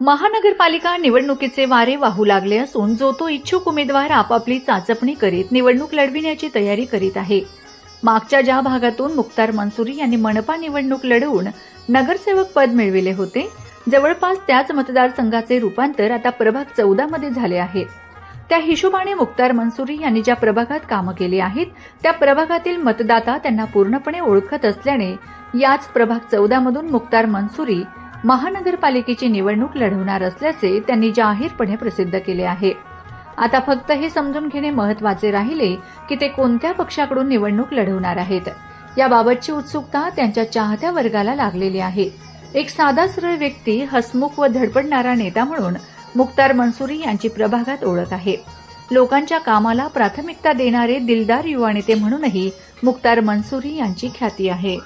महानगरपालिका निवडणुकीचे वारे वाहू लागले असून जो तो इच्छुक उमेदवार आपापली चाचपणी करीत निवडणूक लढविण्याची तयारी करीत आहे. मागच्या ज्या भागातून मुख्तार मंसुरी यांनी मनपा निवडणूक लढवून नगरसेवक पद मिळविले होते जवळपास त्याच मतदारसंघाचे रूपांतर आता प्रभाग चौदा मध्ये झाले आहे. त्या हिशोबाने मुख्तार मंसुरी यांनी ज्या प्रभागात कामं केली आहेत त्या प्रभागातील मतदाता त्यांना पूर्णपणे ओळखत असल्याने याच प्रभाग चौदा मधून मुख्तार मंसुरी महानगरपालिकेची निवडणूक लढवणार असल्याचे त्यांनी जाहीरपणे प्रसिद्ध केले आहे. आता फक्त हे समजून घेणे महत्त्वाचे राहिले की ते कोणत्या पक्षाकडून निवडणूक लढवणार आहेत. याबाबतची उत्सुकता त्यांच्या चाहत्या वर्गाला लागलेली आहे. एक साधा सरळ व्यक्ती हसमुख व धडपडणारा नेता म्हणून मुख्तार मनसुरी यांची प्रभागात ओळख आहे. लोकांच्या कामाला प्राथमिकता देणारे दिलदार युवा नेते म्हणूनही मुख्तार मनसुरी यांची ख्याती आहे.